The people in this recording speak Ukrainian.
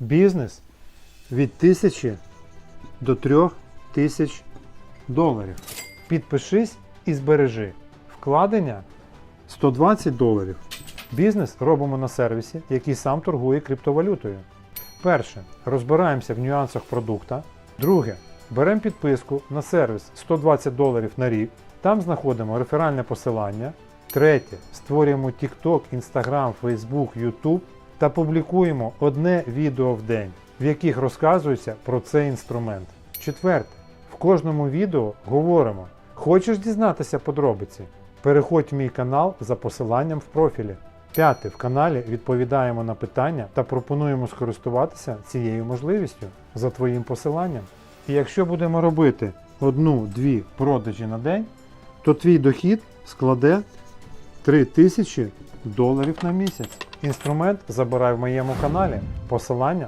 Бізнес від 1000 до 3000 доларів. Підпишись і збережи. Вкладення 120 доларів. Бізнес робимо на сервісі, який сам торгує криптовалютою. Перше. Розбираємося в нюансах продукта. Друге. Беремо підписку на сервіс 120 доларів на рік. Там знаходимо реферальне посилання. Третє. Створюємо TikTok, Instagram, Facebook, YouTube та публікуємо одне відео в день, в яких розказується про цей інструмент. Четверте. В кожному відео говоримо: хочеш дізнатися подробиці? Переходь в мій канал за посиланням в профілі. П'яте. В каналі відповідаємо на питання та пропонуємо скористуватися цією можливістю за твоїм посиланням. І якщо будемо робити одну-дві продажі на день, то твій дохід складе 3000 доларів на місяць. Інструмент забирай в моєму каналі. Посилання